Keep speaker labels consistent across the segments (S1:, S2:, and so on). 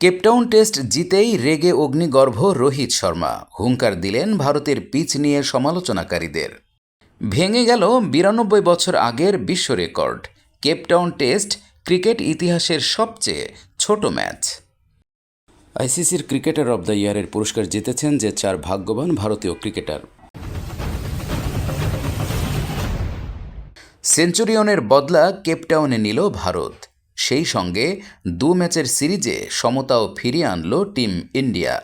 S1: Cape Town test জিতেই রেগে অগ্নিগর্ভ রোহিত শর্মা। হুঙ্কার দিলেন ভারতের পিচ নিয়ে সমালোচনাকারীদের। ভেঙে গেল বিরানব্বই বছর আগের বিশ্ব রেকর্ড। কেপটাউন টেস্ট ক্রিকেট ইতিহাসের সবচেয়ে ছোট ম্যাচ। আইসিসির ক্রিকেটার অব দ্য ইয়ারের পুরস্কার জিতেছেন যে চার ভাগ্যবান ভারতীয় ক্রিকেটার। সেঞ্চুরিয়নের বদলা কেপটাউনে নিল ভারত। সেই সঙ্গে দু ম্যাচের সিরিজে সমতাও ফিরিয়ে আনল টিম ইন্ডিয়া।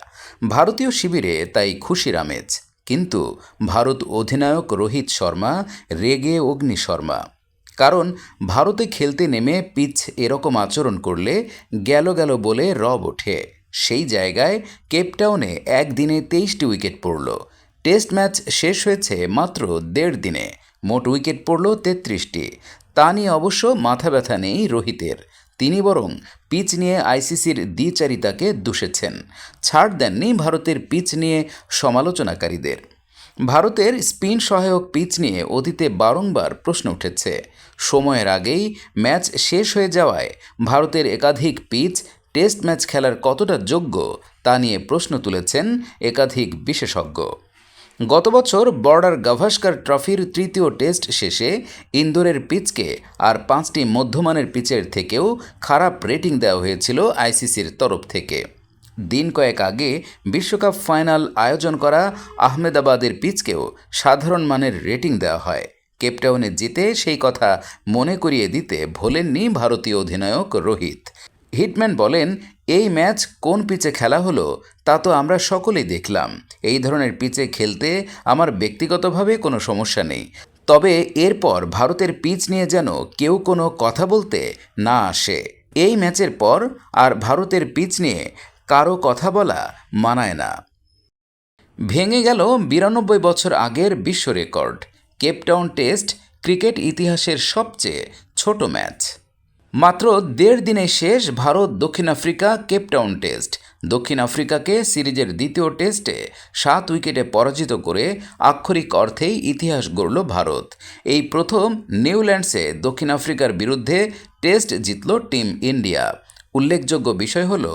S1: ভারতীয় শিবিরে তাই খুশির আমেজ। কিন্তু ভারত অধিনায়ক রোহিত শর্মা, রেগে অগ্নি শর্মা। কারণ ভারতে খেলতে নেমে পিচ এরকম আচরণ করলে গেল গেল বলে রব ওঠে। সেই জায়গায় কেপটাউনে একদিনে তেইশটি উইকেট পড়ল। টেস্ট ম্যাচ শেষ হয়েছে মাত্র দেড় দিনে। মোট উইকেট পড়ল তেত্রিশটি। তা নিয়ে অবশ্য মাথা ব্যথা নেই রোহিতের। তিনি বরং পিচ নিয়ে আইসিসির দ্বিচারিতাকে দুষেছেন। ছাড় দেননি ভারতের পিচ নিয়ে সমালোচনাকারীদের। ভারতের স্পিন সহায়ক পিচ নিয়ে অতীতে বারংবার প্রশ্ন উঠেছে। সময়ের আগেই ম্যাচ শেষ হয়ে যাওয়ায় ভারতের একাধিক পিচ, টেস্ট ম্যাচ খেলার কতটা যোগ্য তা নিয়ে প্রশ্ন তুলেছেন একাধিক বিশেষজ্ঞ। গত বছর বর্ডার গাভাস্কার ট্রফির তৃতীয় টেস্ট শেষে ইন্দোরের পিচকে আর পাঁচটি মধ্যমানের পিচের থেকেও খারাপ রেটিং দেওয়া হয়েছিল আইসিসির তরফ থেকে। দিন কয়েক আগে বিশ্বকাপ ফাইনাল আয়োজন করা আহমেদাবাদের পিচকেও সাধারণ মানের রেটিং দেওয়া হয়। কেপটাউনে জিতে সেই কথা মনে করিয়ে দিতে ভোলেননি ভারতীয় অধিনায়ক রোহিত। হিটম্যান বলেন, এই ম্যাচ কোন পিচে খেলা হলো তা তো আমরা সকলেই দেখলাম। এই ধরনের পিচে খেলতে আমার ব্যক্তিগতভাবে কোনো সমস্যা নেই। তবে এরপর ভারতের পিচ নিয়ে যেন কেউ কোনো কথা বলতে না আসে। এই ম্যাচের পর আর ভারতের পিচ নিয়ে কারও কথা বলা মানায় না। ভেঙে গেল বিরানব্বই বছর আগের বিশ্ব রেকর্ড। কেপটাউন টেস্ট ক্রিকেট ইতিহাসের সবচেয়ে ছোট ম্যাচ। মাত্র দেড় দিনে শেষ ভারত দক্ষিণ আফ্রিকা কেপটাউন টেস্ট। দক্ষিণ আফ্রিকাকে সিরিজের দ্বিতীয় টেস্টে সাত উইকেটে পরাজিত করে আক্ষরিক অর্থেই ইতিহাস গড়ল ভারত। এই প্রথম নিউল্যান্ডসে দক্ষিণ আফ্রিকার বিরুদ্ধে টেস্ট জিতল টিম ইন্ডিয়া। উল্লেখযোগ্য বিষয় হল,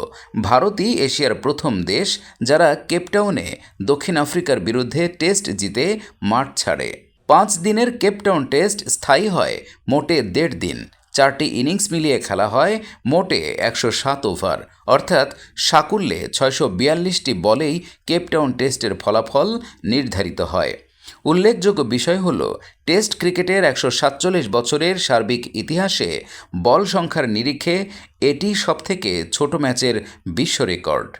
S1: ভারতই এশিয়ার প্রথম দেশ যারা কেপটাউনে দক্ষিণ আফ্রিকার বিরুদ্ধে টেস্ট জিতে মাঠ ছাড়ে। পাঁচ দিনের কেপটাউন টেস্ট স্থায়ী হয় মোটে দেড় দিন। চারটি ইনিংস মিলিয়ে খেলা হয় মোটে একশো সাত ওভার। অর্থাৎ সাকুল্যে ছয়শো বিয়াল্লিশটি বলেই কেপটাউন টেস্টের ফলাফল নির্ধারিত হয়। উল্লেখযোগ্য বিষয় হল, টেস্ট ক্রিকেটের একশো সাতচল্লিশ বছরের সার্বিক ইতিহাসে বল সংখ্যার নিরিখে এটি সবথেকে ছোট ম্যাচের বিশ্ব রেকর্ড।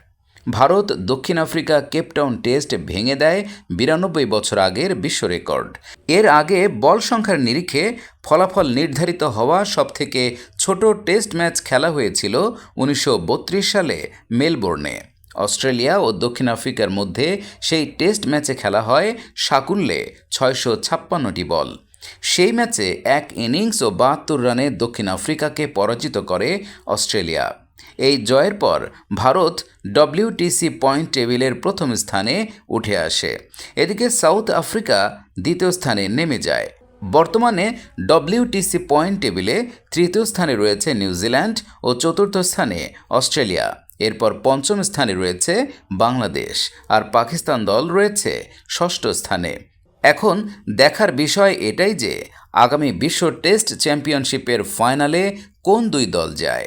S1: ভারত দক্ষিণ আফ্রিকা কেপটাউন টেস্ট ভেঙে দেয় বিরানব্বই বছর আগের বিশ্ব রেকর্ড। এর আগে বল সংখ্যার নিরিখে ফলাফল নির্ধারিত হওয়া সবথেকে ছোট টেস্ট ম্যাচ খেলা হয়েছিল উনিশশো বত্রিশ সালে মেলবোর্নে। অস্ট্রেলিয়া ও দক্ষিণ আফ্রিকার মধ্যে সেই টেস্ট ম্যাচে খেলা হয় সাকুল্যে ছয়শো ছাপ্পান্নটি বল। সেই ম্যাচে এক ইনিংস ও বাহাত্তর রানে দক্ষিণ আফ্রিকাকে পরাজিত করে অস্ট্রেলিয়া। এই জয়ের পর ভারত ডব্লিউটিসি পয়েন্ট টেবিলের প্রথম স্থানে উঠে আসে। এদিকে সাউথ আফ্রিকা দ্বিতীয় স্থানে নেমে যায়। বর্তমানে ডব্লিউটিসি পয়েন্ট টেবিলে তৃতীয় স্থানে রয়েছে নিউজিল্যান্ড ও চতুর্থ স্থানে অস্ট্রেলিয়া। এরপর পঞ্চম স্থানে রয়েছে বাংলাদেশ আর পাকিস্তান দল রয়েছে ষষ্ঠ স্থানে। এখন দেখার বিষয় এটাই যে আগামী বিশ্ব টেস্ট চ্যাম্পিয়নশিপের ফাইনালে কোন দুই দল যায়।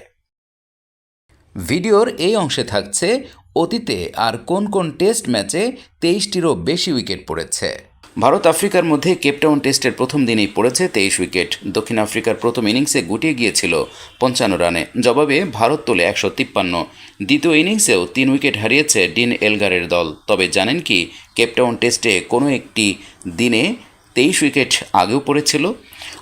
S1: ভিডিওর এই অংশে থাকছে অতীতে আর কোন কোন টেস্ট ম্যাচে তেইশটিরও বেশি উইকেট পড়েছে। ভারত আফ্রিকার মধ্যে কেপটাউন টেস্টের প্রথম দিনেই পড়েছে তেইশ উইকেট। দক্ষিণ আফ্রিকার প্রথম ইনিংসে গুটিয়ে গিয়েছিল পঞ্চান্ন রানে। জবাবে ভারত তোলে একশো তিপ্পান্ন। দ্বিতীয় ইনিংসেও তিন উইকেট হারিয়েছে ডিন এলগারের দল। তবে জানেন কি কেপটাউন টেস্টে কোনো একটি দিনে তেইশ উইকেট আগেও পড়েছিল।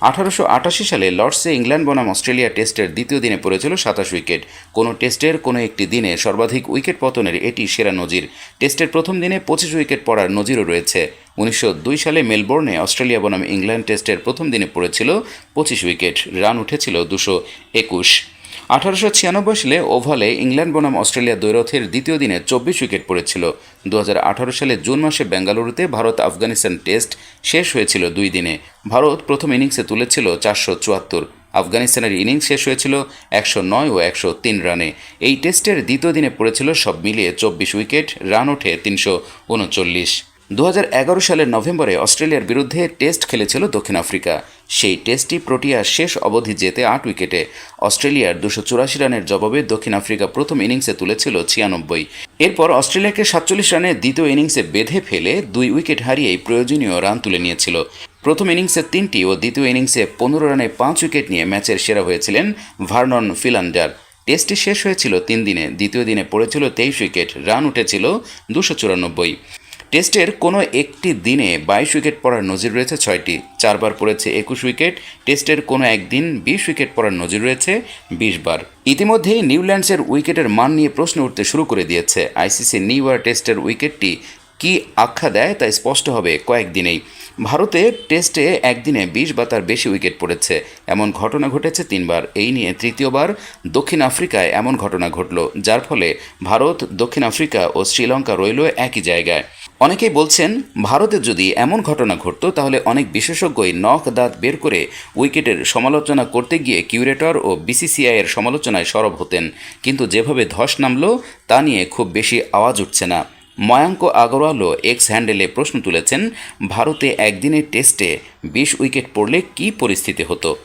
S1: আঠারোশো আটাশি সালে লর্ডসে ইংল্যান্ড বনাম অস্ট্রেলিয়া টেস্টের দ্বিতীয় দিনে পড়েছিল সাতাশ উইকেট। কোনো টেস্টের কোনো একটি দিনে সর্বাধিক উইকেট পতনের এটি সেরা নজির। টেস্টের প্রথম দিনে পঁচিশ উইকেট পড়ার নজিরও রয়েছে। উনিশশো দুই সালে মেলবোর্নে অস্ট্রেলিয়া বনাম ইংল্যান্ড টেস্টের প্রথম দিনে পড়েছিল পঁচিশ উইকেট। রান উঠেছিল দুশো একুশ। আঠারোশো ছিয়ানব্বই সালে ওভালে ইংল্যান্ড বনাম অস্ট্রেলিয়া দ্বৈরথের দ্বিতীয় দিনে চব্বিশ উইকেট পড়েছিল। দু হাজার আঠারো সালে জুন মাসে বেঙ্গালুরুতে ভারত আফগানিস্তান টেস্ট শেষ হয়েছিল দুই দিনে। ভারত প্রথম ইনিংসে তুলেছিল চারশো চুয়াত্তর। আফগানিস্তানের ইনিংস শেষ হয়েছিল একশো নয় ও একশো তিন রানে। এই টেস্টের দ্বিতীয় দিনে পড়েছিল সব মিলিয়ে চব্বিশ উইকেট, রান ওঠে তিনশো উনচল্লিশ। দু হাজার এগারো সালের নভেম্বরে অস্ট্রেলিয়ার বিরুদ্ধে টেস্ট খেলেছিল দক্ষিণ আফ্রিকা। সেই টেস্টটি প্রোটিয়া শেষ অবধি যেতে আট উইকেটে। অস্ট্রেলিয়ার দুশো চুরাশি রানের জবাবে দক্ষিণ আফ্রিকা প্রথম ইনিংসে তুলেছিল ছিয়ানব্বই। এরপর অস্ট্রেলিয়াকে সাতচল্লিশ রানে দ্বিতীয় ইনিংসে বেঁধে ফেলে দুই উইকেট হারিয়েই প্রয়োজনীয় রান তুলে নিয়েছিল। প্রথম ইনিংসে তিনটি ও দ্বিতীয় ইনিংসে পনেরো রানে পাঁচ উইকেট নিয়ে ম্যাচের সেরা হয়েছিলেন ভার্নন ফিলান্ডার। টেস্টটি শেষ হয়েছিল তিন দিনে, দ্বিতীয় দিনে পড়েছিল তেইশ উইকেট, রান উঠেছিল দুশো চুরানব্বই। টেস্টের কোনো একটি দিনে বাইশ উইকেট পড়ার নজির রয়েছে ছয়টি। চারবার পড়েছে একুশ উইকেট, টেস্টের কোনো একদিন বিশ উইকেট পড়ার নজির রয়েছে বিশ বার। ইতিমধ্যেই নিউল্যান্ডসের উইকেটের মান নিয়ে প্রশ্ন উঠতে শুরু করে দিয়েছে। আইসিসি নিউ ইয়ার টেস্টের উইকেটটি কি আখ্যা দেয় তা স্পষ্ট হবে কয়েকদিনেই। ভারতে টেস্টে একদিনে বিশ বা তার বেশি উইকেট পড়েছে। এমন ঘটনা ঘটেছে তিনবার। এই নিয়ে তৃতীয়বার দক্ষিণ আফ্রিকায় এমন ঘটনা ঘটল, যার ফলে ভারত, দক্ষিণ আফ্রিকা ও শ্রীলঙ্কা রইল একই জায়গায়। অনেকেই বলছেন, ভারতে যদি এমন ঘটনা ঘটতো, তাহলে অনেক বিশেষজ্ঞই নখ দাঁত বের করে উইকেটের সমালোচনা করতে গিয়ে কিউরেটর ও বিসিসিআইয়ের সমালোচনায় সরব হতেন। কিন্তু যেভাবে ধস নামলো, তা নিয়ে খুব বেশি আওয়াজ উঠছে না। ময়াঙ্ক আগরওয়ালও এক্স হ্যান্ডেলে প্রশ্ন তুলেছেন, ভারতে একদিনের টেস্টে বিশ উইকেট পড়লে কী পরিস্থিতি হতো?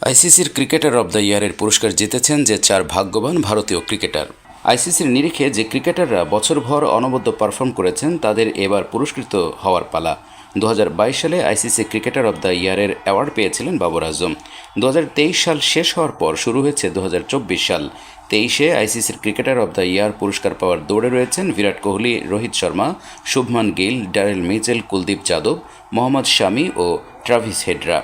S1: আইসিসির ক্রিকেটার অব দ্য ইয়ারের পুরস্কার জিতেছেন যে চার ভাগ্যবান ভারতীয় ক্রিকেটার। আইসিসির নিরিখে যে ক্রিকেটাররা বছরভর অনবদ্য পারফর্ম করেছেন, তাদের এবার পুরস্কৃত হওয়ার পালা। দু হাজার বাইশ সালে আইসিসি ক্রিকেটার অব দ্য ইয়ারের অ্যাওয়ার্ড পেয়েছিলেন বাবর আজম। দু হাজার তেইশ সাল শেষ হওয়ার পর শুরু হয়েছে দু হাজার চব্বিশ সাল। তেইশে আইসিসির ক্রিকেটার অব দ্য ইয়ার পুরস্কার পাওয়ার দৌড়ে রয়েছেন বিরাট কোহলি, রোহিত শর্মা, শুভমান গিল, ড্যারেল মিচেল, কুলদীপ যাদব, মোহাম্মদ শামি ও ট্রাভিস হেডরা।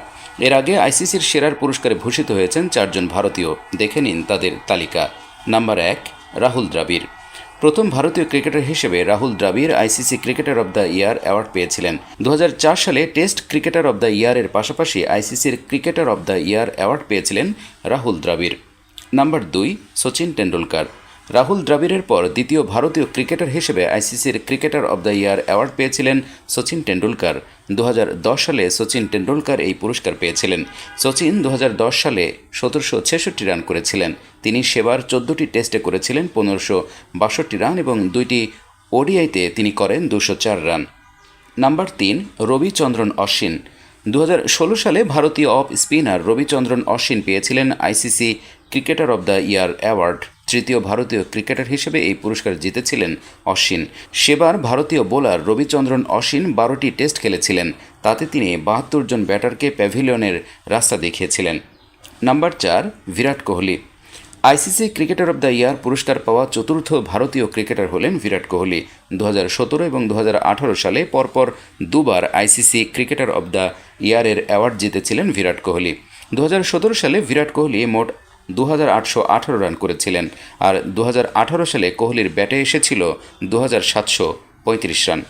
S1: এর আগে আইসিসির সেরার পুরস্কারে ভূষিত হয়েছেন চারজন ভারতীয়। দেখে নিন তাদের তালিকা। নাম্বার এক রাহুল দ্রাবিড়। প্রথম ভারতীয় ক্রিকেটার হিসেবে Rahul Dravid ICC cricketer of the year award পেয়েছিলেন। দু হাজার চার সালে টেস্ট ক্রিকেটার অব দ্য ইয়ারের পাশাপাশি আইসিসির cricketer of the year award পেয়েছিলেন রাহুল দ্রাবিড়। নাম্বার দুই, সচিন টেন্ডুলকার রাহুল দ্রাবিড়ের পর দ্বিতীয় ভারতীয় ক্রিকেটার হিসেবে আইসিসির cricketer of the year award পেয়েছিলেন সচিন টেন্ডুলকার দুহাজার দশ সালে সচিন টেন্ডুলকার এই পুরস্কার পেয়েছিলেন। সচিন দু হাজার দশ সালে সতেরোশো ছেষট্টি রান করেছিলেন। তিনি সেবার চোদ্দোটি টেস্টে করেছিলেন, পনেরোশো বাষট্টি রান এবং দুইটি ওডিআইতে তিনি করেন দুশো চার রান। নাম্বার তিন, রবিচন্দ্রন অশ্বিন। দু ষোলো সালে ভারতীয় অফ স্পিনার রবিচন্দ্রন অশ্বিন পেয়েছিলেন ICC cricketer of the year award. তৃতীয় ভারতীয় ক্রিকেটার হিসেবে এই পুরস্কার জিতেছিলেন অশ্বিন। সেবার ভারতীয় বোলার রবিচন্দ্রন অশ্বিন বারোটি টেস্ট খেলেছিলেন, তাতে তিনি বাহাত্তর জন ব্যাটারকে প্যাভিলিয়নের রাস্তা দেখিয়েছিলেন। নাম্বার চার, Virat Kohli. ICC cricketer of the year পুরস্কার পাওয়া চতুর্থ ভারতীয় ক্রিকেটার হলেন বিরাট কোহলি। দু হাজার সতেরো এবং দু হাজার আঠারো সালে পরপর দুবার আইসিসি ক্রিকেটার অব দ্য ইয়ারের অ্যাওয়ার্ড জিতেছিলেন বিরাট কোহলি। দু হাজার সতেরো সালে বিরাট কোহলি মোট দু হাজার আটশো আঠেরো রান করেছিলেন আর দু হাজার আঠেরো সালে কোহলির ব্যাটে এসেছিল দু হাজার সাতশো পঁয়ত্রিশ রান।